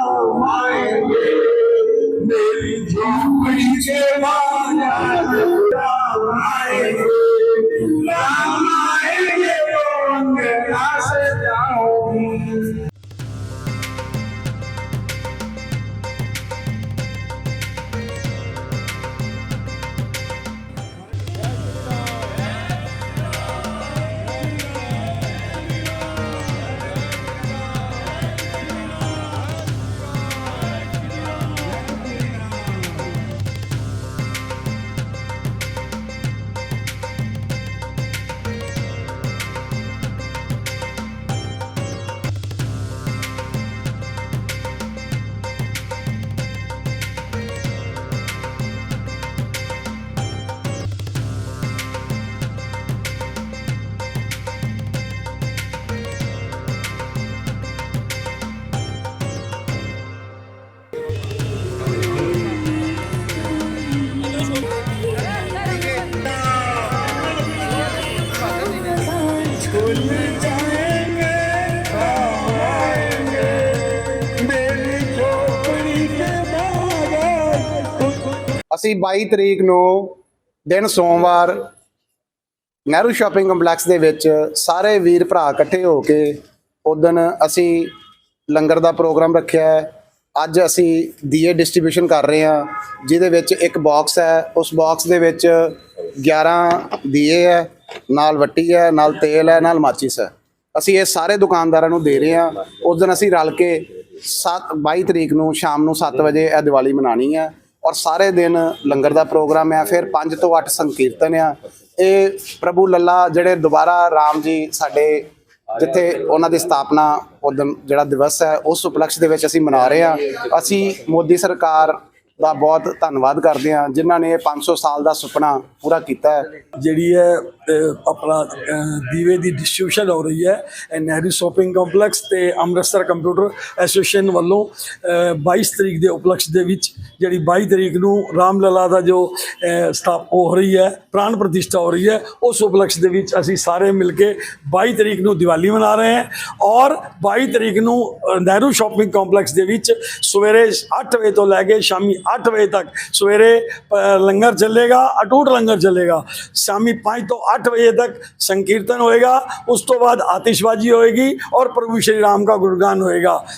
राम आएंगे मेरी झोपड़ी के बाहर राम आएंगे ਅਸੀਂ 22 ਤਰੀਕ ਨੂੰ ਦਿਨ ਸੋਮਵਾਰ ਨਹਿਰੂ ਸ਼ਾਪਿੰਗ ਕੰਪਲੈਕਸ ਦੇ ਵਿੱਚ ਸਾਰੇ ਵੀਰ ਭਰਾ ਇਕੱਠੇ ਹੋ ਕੇ ਉਦਣ ਅਸੀਂ ਲੰਗਰ ਦਾ ਪ੍ਰੋਗਰਾਮ ਰੱਖਿਆ ਹੈ। ਅੱਜ ਅਸੀਂ ਦੀਏ ਡਿਸਟ੍ਰੀਬਿਊਸ਼ਨ ਕਰ ਰਹੇ ਹਾਂ, ਜਿਹਦੇ ਵਿੱਚ ਇੱਕ ਬਾਕਸ ਹੈ। ਉਸ ਬਾਕਸ ਦੇ ਵਿੱਚ 11 ਦੀਏ ਹੈ, ਨਾਲ ਵੱਟੀ ਹੈ, ਨਾਲ ਤੇਲ ਹੈ, ਨਾਲ ਮਾਚਿਸ ਹੈ। ਅਸੀਂ ਇਹ ਸਾਰੇ ਦੁਕਾਨਦਾਰਾਂ ਨੂੰ ਦੇ ਰਹੇ ਹਾਂ। ਉਸ ਦਿਨ ਅਸੀਂ ਰਲ ਕੇ 7 22 ਤਰੀਕ ਨੂੰ ਸ਼ਾਮ ਨੂੰ 7 ਵਜੇ ਇਹ ਦੀਵਾਲੀ ਮਨਾਣੀ ਹੈ ਔਰ ਸਾਰੇ ਦਿਨ ਲੰਗਰ ਦਾ ਪ੍ਰੋਗਰਾਮ ਹੈ। ਫਿਰ 5 ਤੋਂ 8 ਸੰਕੀਰਤਨ ਆ। ਇਹ ਪ੍ਰਭੂ ਲੱਲਾ ਜਿਹੜੇ ਦੁਬਾਰਾ ਰਾਮ ਜੀ ਸਾਡੇ ਜਿੱਥੇ ਉਹਨਾਂ ਦੀ ਸਥਾਪਨਾ ਉਦਨ ਜਿਹੜਾ ਦਿਵਸ ਹੈ, ਉਸ ਉਪਲਕਸ਼ ਦੇ ਵਿੱਚ ਅਸੀਂ ਮਨਾ ਰਹੇ ਹਾਂ। ਅਸੀਂ ਮੋਦੀ ਸਰਕਾਰ ਦਾ ਬਹੁਤ ਧੰਨਵਾਦ ਕਰਦੇ ਹਾਂ ਜਿਨ੍ਹਾਂ ਨੇ ਇਹ 500 ਸਾਲ ਦਾ ਸੁਪਨਾ ਪੂਰਾ ਕੀਤਾ ਹੈ। ਜਿਹੜੀ ਹੈ ਅਹ, ਆਪਣਾ ਦੀਵੇ ਦੀ ਡਿਸਟ੍ਰੀਬਿਊਸ਼ਨ ਹੋ ਰਹੀ ਹੈ ਨਹਿਰੂ ਸ਼ਾਪਿੰਗ ਕੰਪਲੈਕਸ ਤੇ ਅੰਮ੍ਰਿਤਸਰ ਕੰਪਿਊਟਰ ਐਸੋਸੀਏਸ਼ਨ ਵੱਲੋਂ ਅਹ, 22 ਤਰੀਕ ਦੇ ਉਪਲਕਸ਼ ਦੇ ਵਿੱਚ ਜਿਹੜੀ 22 ਤਰੀਕ ਨੂੰ ਰਾਮ ਲਲਾ ਦਾ ਜੋ ਅਹ, ਸਥਾਪ ਹੋ ਰਹੀ ਹੈ ਪ੍ਰਾਣ ਪ੍ਰਤਿਸ਼ਠਾ ਹੋ ਰਹੀ ਹੈ ਉਸ ਉਪਲਕਸ਼ ਦੇ ਵਿੱਚ ਅਸੀਂ ਸਾਰੇ ਮਿਲ ਕੇ 22 ਤਰੀਕ ਨੂੰ ਦੀਵਾਲੀ ਮਨਾ ਰਹੇ ਹਾਂ ਔਰ 22 ਤਰੀਕ ਨੂੰ ਨਹਿਰੂ ਸ਼ਾਪਿੰਗ ਕੰਪਲੈਕਸ ਦੇ ਵਿੱਚ ਸਵੇਰੇ 8 ਵਜੇ ਤੋਂ ਲੈ ਕੇ ਸ਼ਾਮੀ आठ बजे तक। सवेरे लंगर चलेगा, अटूट लंगर चलेगा। शामी पाँच तो आठ बजे तक संकीर्तन होएगा, उस तो बाद आतिशबाजी होएगी और प्रभु श्री राम का गुणगान होएगा।